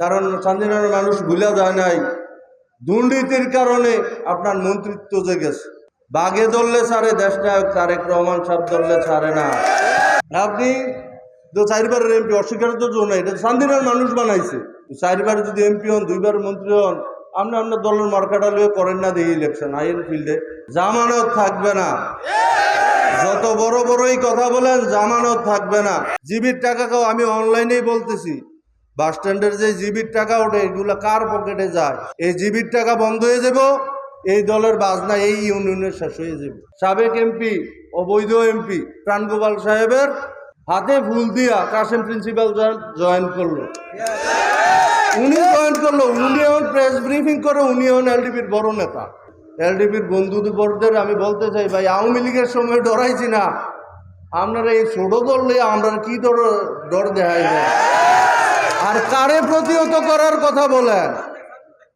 কারণ চান্দিনার মানুষ ভুলা যায় নাই। দুর্নীতির কারণে আপনার মন্ত্রিত্ব যে গেছে। বাগে ধরলে ছাড়ে দেশ নায়ক তারেক রহমান সাহেব ধরলে ছাড়ে না। আপনি তো চারবারের এমপি, অস্বীকার তো জন্য এটা চান্দিনার মানুষ বানাইছে। চারবার যদি এমপি হন, দুইবার মন্ত্রী হন, আপনি আপনার দলের মার্কাটা লিয়ে করেন না দিয়ে ইলেকশন আইএন ফিল্ডে জামানত থাকবে না। যত বড় বড়ই কথা বলেন, জামানত থাকবে না। জিবির টাকাকেও আমি অনলাইনেই বলতেছি। বাস স্ট্যান্ডের যে জিবির টাকা ওঠে, এগুলো কার পকেটে যায়? এই জিবির টাকা বন্ধ হয়ে যাব, এই দলের বাজনা এই ইউনিয়নের শেষ হয়ে যাবে। সাবেক এমপি, অবৈধ এমপি প্রাণগোপাল সাহেবের হাতে ফুল দিয়া কাশেম প্রিন্সিপাল জয়েন করল। উনি জয়েন করল, উনি এখন প্রেস ব্রিফিং করে উনি এখন এলডিপির বড় নেতা। এলডিপির বন্ধুদের আমি বলতে চাই, ভাই, আওয়ামী লীগের সময় ডরাইছি না। আপনারা এই ছোট দল নিয়ে আমরা কি ডর ডর দেখাই যায় আর কারে প্রতিহত করার কথা বলেন?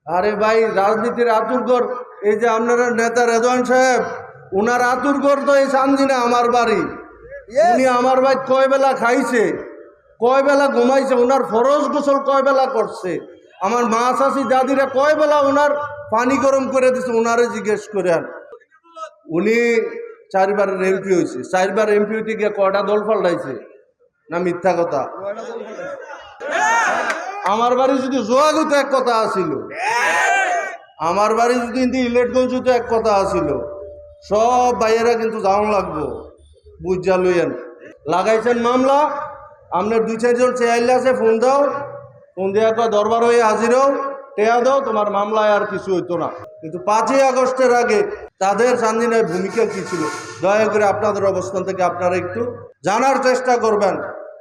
আরে ভাই রাজনীতির আতুরগর এই যে আপনারা নেতা রেদওয়ান সাহেব উনার আতুরগর তো এই সানজিনা আমার বাড়ি। উনি আমার ভাই কয় বেলা খাইছে কয় বেলা ঘুমাইছে ওনার ফরজ গোসল কয় বেলা করছে? আমার মা শাশি দাদিরা কয় বেলা ওনার পানি গরম করে দিছে ওনারে জিজ্ঞেস করেন। উনি চারবারের এমপি হয়েছে চারবার এমপি হইতে গিয়ে কয়টা দল পাল্টাইছে না মিথ্যা কথা? আমার বাড়ি যদি জোয়াগুতে এক কথা আসিল আমার বাড়ি যদি কিন্তু ইলেটগঞ্জতে এক কথা আসিল সব বাইরেরা কিন্তু যাওয়া লাগবো, বুঝা লইয়েন। লাগাইছেন মামলা আপনার দুই চারজন চেয়াইলে আছে, ফোন দাও, ফোন দেওয়া তো দরবার হয়ে হাজির হও, টেয়া দাও, তোমার মামলায় আর কিছু হইতো না। কিন্তু পাঁচই আগস্টের আগে তাদের সান্দিনায় ভূমিকা কী ছিল? দয়া করে আপনাদের অবস্থান থেকে আপনারা একটু জানার চেষ্টা করবেন।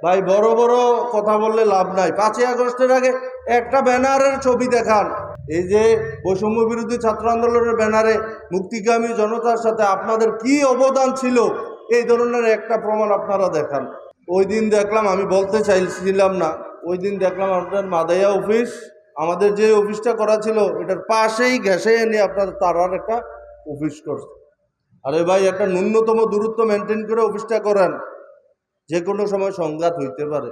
ভাই, বড় বড় কথা বললে লাভ নাই। পাঁচই আগস্টের আগে একটা ব্যানারের ছবি দেখান। এই যে বৈষম্য বিরোধী ছাত্র আন্দোলনের ব্যানারে মুক্তিগামী জনতার সাথে আপনাদের কি অবদান ছিল, এই ধরনের একটা প্রমাণ আপনারা দেখান। ওই দিন দেখলাম, আমি বলতে চাইছিলাম না, ওই দিন দেখলাম আপনার মাদাইয়া অফিস, আমাদের যে অফিসটা করা ছিল, এটার পাশেই ঘেসে এনে আপনার তারার একটা অফিস করছে। আরে ভাই, একটা ন্যূনতম দূরত্ব মেনটেন করে অফিসটা করেন। যে কোনো সময় সংঘাত হইতে পারে।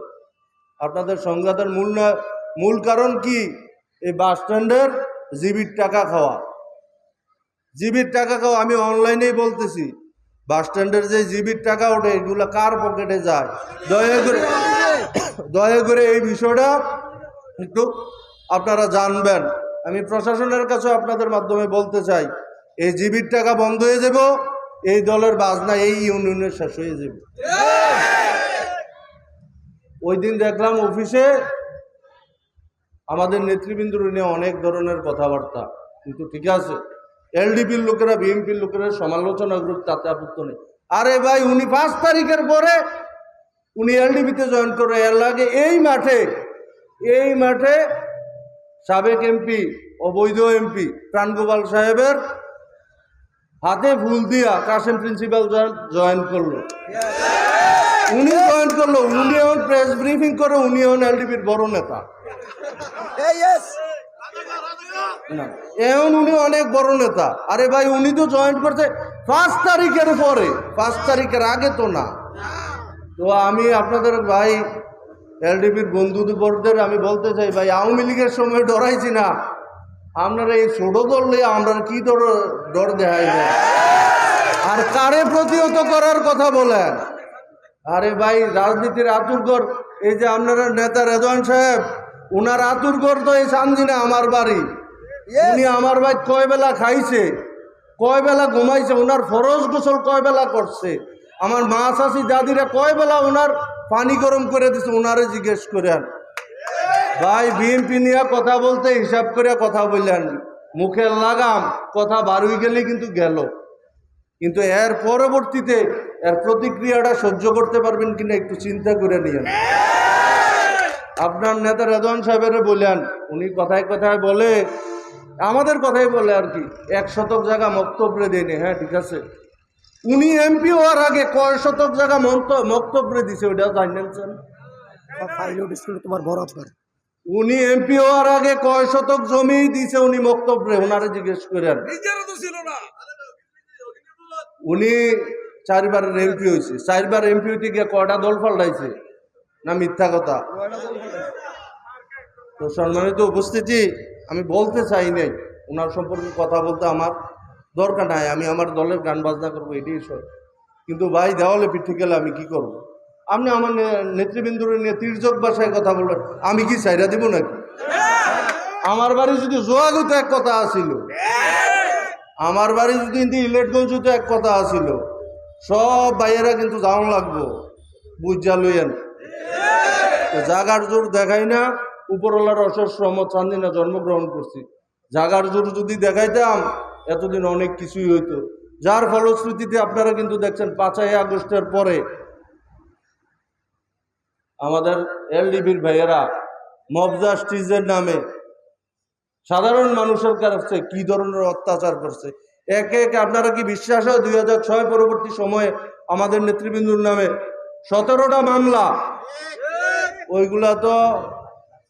আপনাদের সংঘাতের মূল না, মূল কারণ কি? এই বাস স্ট্যান্ডের জিবির টাকা খাওয়া। জিবির টাকা খাওয়া, আমি অনলাইনেই বলতেছি। বাস স্ট্যান্ডের যে জিবির টাকা ওঠে, এগুলো কার পকেটে যায়? দয়া করে দয়া করে এই বিষয়টা একটু আপনারা জানবেন। আমি প্রশাসনের কাছে আপনাদের মাধ্যমে বলতে চাই, এই জিবির টাকা বন্ধ হয়ে যাব, এই দলের বাজনা এই ইউনিয়নের শেষ হয়ে যাবে। ওই দিন দেখলাম অফিসে আমাদের নেতৃবৃন্দর নিয়ে অনেক ধরনের কথাবার্তা। কিন্তু ঠিক আছে, এলডিপির লোকেরা, বিএনপির লোকেরা সমালোচনা গ্রুপ তাতে আপত্তি নেই। আরে ভাই, উনি পাঁচ তারিখের পরে উনি এলডিপিতে জয়েন করে এর লাগে এই মাঠে এই মাঠে সাবেক এমপি অবৈধ এমপি প্রাণগোপাল সাহেবের হাতে ফুল দিয়া কাশেম প্রিন্সিপাল জয়েন করল। উনি জয়েন করল উনি এখন প্রেস ব্রিফিং করে উনি এখন এলডিপির বড় নেতা। না এখন উনি অনেক বড় নেতা। আরে ভাই উনি তো জয়েন করছে পাঁচ তারিখের পরে। পাঁচ তারিখের আগে তো না। তো আমি আপনাদের ভাই এলডিপির বন্ধুদের আমি বলতে চাই ভাই আওয়ামী লীগের সময় ডরাইছি না। আপনারা এই ছোট দল নিয়ে আমরা কি ডর ডর দেখাই আর কারে প্রতিহত করার কথা বলেন? আরে ভাই রাজনীতির আতুরগর এই যে আপনারা নেতা রেদওয়ান সাহেব উনার আতুরগর তো এই সানজিনা আমার বাড়ি। উনি আমার ভাই কয় বেলা খাইছে কয় বেলা ঘুমাইছে ওনার ফরজ গোসল কয় বেলা করছে। আমার মা শাশি দাদিরা কয় বেলা ওনার পানি গরম করে দিছে ওনারে জিজ্ঞেস করেন ভাই বিএনপি নিয়ে কথা বলতে হিসাব করে কথা বললেন। মুখের লাগাম কথা বারুই গেলে কিন্তু গেল। কিন্তু এর পরবর্তীতে এর প্রতিক্রিয়াটা সহ্য করতে পারবেন কিনা একটু চিন্তা করে নিয়েন। আপনার নেতা রেদওয়ান সাহেবের বললেন উনি কথায় কথায় বলে আমাদের কথাই বলে আর কি এক শতক জায়গা মক্তব্যে দেয়নি। হ্যাঁ ঠিক আছে। উনি এমপি হওয়ার আগে কয় শতক জায়গা মন্ত- মক্তব্যে দিছে ওটা জানেন তোমার উনি এমপি হওয়ার আগে কয় শতক জমি দিছে উনি বক্তব্যে ওনারে জিজ্ঞেস করেন। উনি চারবারের এমপি হয়েছে। চারবার এমপি হইতে গিয়ে কয়টা দল পাল্টাইছে? না মিথ্যা কথা? তো সম্মানিত উপস্থিতি, আমি বলতে চাই নাই। ওনার সম্পর্কে কথা বলতে আমার দরকার নাই। আমি আমার দলের গান বাজনা করব, এটাই সব। কিন্তু ভাই, দেওয়ালে পিঠে গেলে আমি কি করব। আপনি আমার নেতৃবৃন্দুর নিয়ে তির্যক ভাষায় কথা বলবেন, আমি কি চাইরা দিব নাকি? আমার বাড়ি যদি জোয়াগুতে এক কথা আসিল আমার বাড়ি কিন্তু ইলেটগঞ্জতে এক কথা আসিল সব ভাইয়েরা কিন্তু যাওয়া লাগবো। বুঝা লইয়েন। জাগার জোর দেখাই না, উপরওয়ালার অশেষ রহমত চান্দিনা জন্মগ্রহণ করছি। জাগার জোর যদি দেখাইতাম, এতদিন অনেক কিছুই হইতো। যার ফলশ্রুতিতে আপনারা কিন্তু দেখছেন, পাঁচই আগস্টের পরে আমাদের এলডিবির ভাইয়েরা মব জাস্টিসের নামে সাধারণ মানুষের কাছে কি ধরনের অত্যাচার করছে? একে একে আপনারা কি বিশ্বাস হয় দুই হাজার ছয় পরবর্তী সময়ে আমাদের নেতৃবৃন্দুর নামে সতেরোটা মামলা? ওইগুলা তো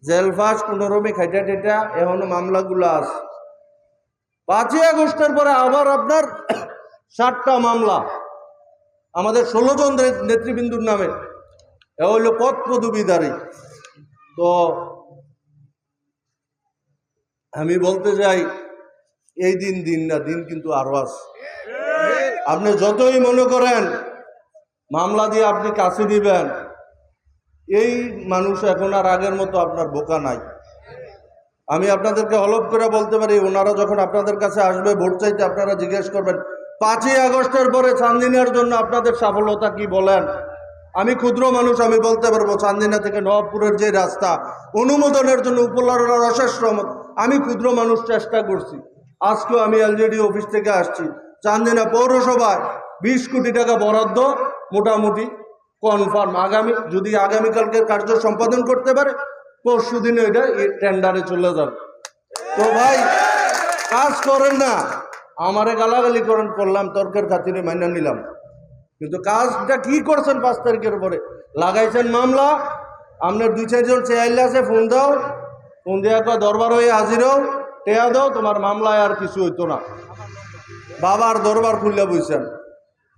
জেলফাস কোনোরমে খাইটা টেটা এখনও মামলাগুলো আছে। পাঁচই আগস্টের পরে আবার আপনার ষাটটা মামলা। আমাদের ষোলো জন নেতৃবৃন্দুর নামে। এ হইল পদ পদবিদারী তো আমি বলতে চাই, এই দিন দিন না, দিন কিন্তু আরও আছে। আপনি যতই মনে করেন, মামলা দিয়ে আপনি কাছে দিবেন, এই মানুষ এখন আর আগের মতো আপনার বোকা নাই। আমি আপনাদেরকে হলপ করে বলতে পারি, ওনারা যখন আপনাদের কাছে আসবে, ভোট চাইতে আপনারা জিজ্ঞেস করবেন, পাঁচই আগস্টের পরে চান্দিনার জন্য আপনাদের সাফল্যতা কি বলেন? আমি ক্ষুদ্র মানুষ, আমি বলতে পারব, চান্দিনা থেকে নবাবপুরের যে রাস্তা, অনুমোদনের জন্য উপলব্ধ অশেষ রহমত। আমি ক্ষুদ্র মানুষ চেষ্টা করছি। আজকেও আমি এলজেডি অফিস থেকে আসছি। চান্দিনা পৌরসভায় বিশ কোটি টাকা বরাদ্দ মোটামুটি কনফার্ম আগামী, যদি আগামীকালকে কার্য সম্পাদন করতে পারে, পরশু দিনে এটা টেন্ডারে চলে যাবে। তো ভাই, কাজ করেন না। আমারে গালাগালি করেন, করলাম, তর্কের খাতিরে মাইনা নিলাম। কিন্তু কাজটা কি করছেন পাঁচ তারিখের পরে লাগাইছেন মামলা। আপনার দুই চারজন চেয়াইলে আছে, ফোন দাও। দেওয়া কয় দরবার হয়ে হাজির টেয়া দাও, তোমার মামলায় আর কিছু হইতো না। বাবার দরবার খুললে বুঝছেন।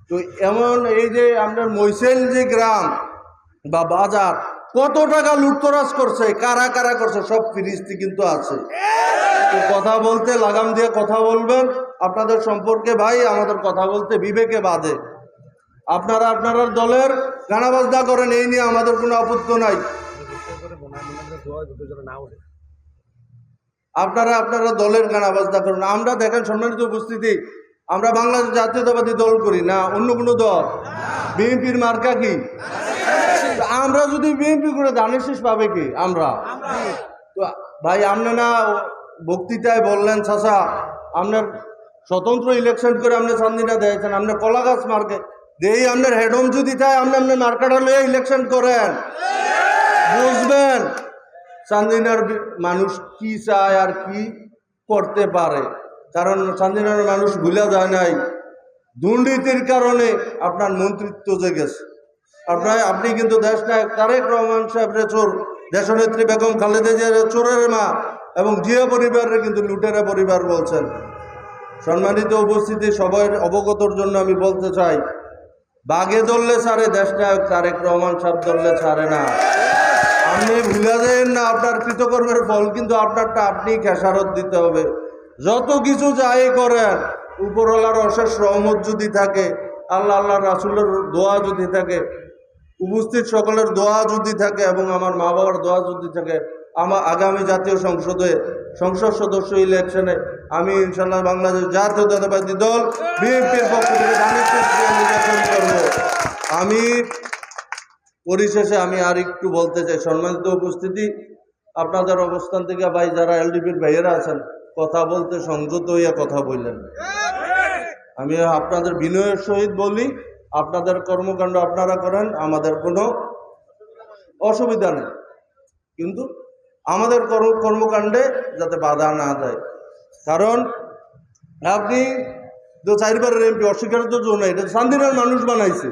তো এমন এই যে আপনার মৈসেল যে গ্রাম বা বাজার, কত টাকা লুটতরাজ করছে, কারা কারা করছে, সব ফিরিস্তি কিন্তু আছে। তো কথা বলতে, লাগাম দিয়ে কথা বলবেন। আপনাদের সম্পর্কে ভাই আমাদের কথা বলতে বিবেকে বাদে আপনারা আপনারা দলের গানা বাজনা করেন, এই নিয়ে আমাদের কোনো আপত্তি নাই। আপনারা আপনারা দলের গানা বাজনা করেন। আমরা দেখেন সম্মানিত উপস্থিতি, আমরা বাংলাদেশ জাতীয়তাবাদী দল করি না, অন্য কোনো দল? বিএনপির মার্কা কি? আমরা যদি বিএনপি করে ধানের শেষ পাবে কি? আমরা। তো ভাই, আপনি না বক্তৃতায় বললেন চাষা আপনার স্বতন্ত্র ইলেকশন করে আপনি চান্দিনা দিয়েছেন আপনার কলা গাছ মার্কে দেই আপনার হেডহোম যদি তাই আপনি আপনার মার্কেটা লয়ে ইলেকশন করেন। বুঝবেন? চান্দিনার মানুষ কি চায় আর কি করতে পারে? কারণ চান্দিনার মানুষ ভুলে যায় নাই। দুর্নীতির কারণে আপনার মন্ত্রিত্ব জেগেছে আপনার, আপনি কিন্তু দেশ নায়ক তারেক রহমান সাহেবের চোর, দেশনেত্রী বেগম খালেদা চোরের মা এবং জিয়া পরিবারের কিন্তু লুটেরা পরিবার বলছেন। সম্মানিত উপস্থিতি সবাই অবগতর জন্য আমি বলতে চাই বাগে ধরলে ছাড়ে, দেশ নায়ক তারেক রহমান সাহেব ধরলে ছাড়ে না। আপনি ভুলে যাবেন না, আপনার কৃতকর্মের ফল, কিন্তু আপনারটা আপনি খেসারত দিতে হবে। যত কিছু যাই করেন, উপরওয়ালার অশেষ রহমত যদি থাকে, আল্লাহ আল্লাহ রাসুলের দোয়া যদি থাকে, উপস্থিত সকলের দোয়া যদি থাকে এবং আমার মা বাবার দোয়া যদি থাকে আমার আগামী জাতীয় সংসদে, সংসদ সদস্য ইলেকশনে, আমি ইনশাল্লাহ বাংলাদেশ জাতীয় জাতীয়তাবাদী দল, বিএনপির পক্ষ থেকে আমি পরিশেষে আমি আর একটু বলতে চাই, সম্মানিত উপস্থিতি, আপনাদের অবস্থান থেকে ভাই যারা এলডিপির ভাইয়েরা আছেন, কথা বলতে সংযত হইয়া কথা বললেন। আমি আপনাদের বিনয়ের সহিত বলি, আপনাদের কর্মকাণ্ড আপনারা করেন, আমাদের কোনো অসুবিধা নেই। কিন্তু আমাদের কর্ম, কর্মকাণ্ডে যাতে বাধা না দেয়। কারণ আপনি তো চারবারের এমপি, অস্বীকার তো জন্য এটা শান্তিনার মানুষ বানাইছে।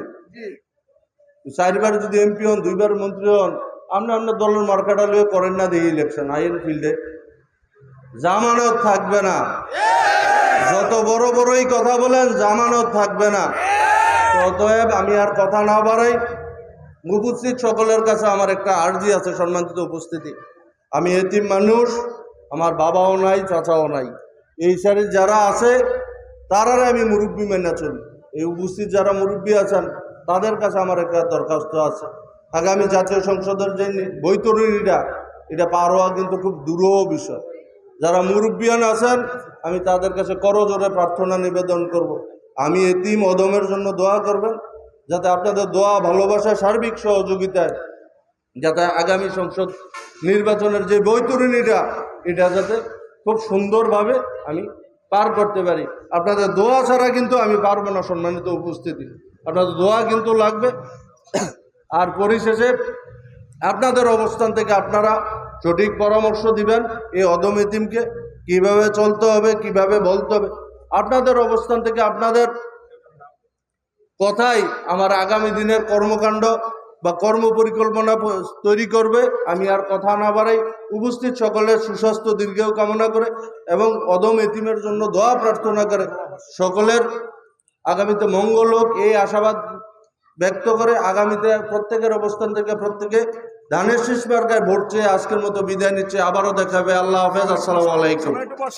চারবার যদি এমপি হন, দুইবার মন্ত্রী হন আপনি আপনার দলের মার্কাটা লিয়ে করেন না দিয়ে ইলেকশন আইএন ফিল্ডে জামানত থাকবে না। যত বড় বড়ই কথা বলেন, জামানত থাকবে না। অতএব আমি আর কথা না বাড়াই, উপস্থিত সকলের কাছে আমার একটা আর্জি আছে, সম্মানিত উপস্থিতি। আমি এতিম মানুষ, আমার বাবাও নাই, চাচাও নাই। এই সারি যারা আছে, তারারে আমি মুরব্বী মেনে চলি। এই উপস্থিত যারা মুরব্বী আছেন তাদের কাছে আমার একটা দরখাস্ত আছে। আগামী জাতীয় সংসদের যে বৈতরণীটা, এটা পার হওয়া কিন্তু খুব দুরূহ বিষয়। যারা মুরব্বিয়ান আছেন, আমি তাদের কাছে করজোরে প্রার্থনা নিবেদন করব। আমি এতিম অদমের জন্য দোয়া করবেন, যাতে আপনাদের দোয়া, ভালোবাসা, সার্বিক সহযোগিতায় যাতে আগামী সংসদ নির্বাচনের যে বৈতরণীটা, এটা যাতে খুব সুন্দরভাবে আমি পার করতে পারি। আপনাদের দোয়া ছাড়া কিন্তু আমি পারব না সম্মানিত উপস্থিতি। আপনাদের দোয়া কিন্তু লাগবে। আর পরিশেষে আপনাদের অবস্থান থেকে আপনারা সঠিক পরামর্শ দিবেন এই অদম এতিমকে কীভাবে চলতে হবে, কীভাবে বলতে হবে, আপনাদের অবস্থান থেকে আপনাদের কথাই আমার আগামী দিনের কর্মকাণ্ড বা কর্ম পরিকল্পনা তৈরি করবে। আমি আর কথা না বাড়াই, উপস্থিত সকলের সুস্বাস্থ্য দীর্ঘেও কামনা করে এবং অদম এতিমের জন্য দোয়া প্রার্থনা করে সকলের আগামীতে মঙ্গল হোক, এই আশাবাদ ব্যক্ত করে আগামীতে প্রত্যেকের অবস্থান থেকে প্রত্যেকে ধানের শীষ মার্কায় ভোট চেয়ে আজকের মতো বিদায় নিচ্ছে। আবারও দেখাবে। আল্লাহ হাফেজ। আসসালামু আলাইকুম।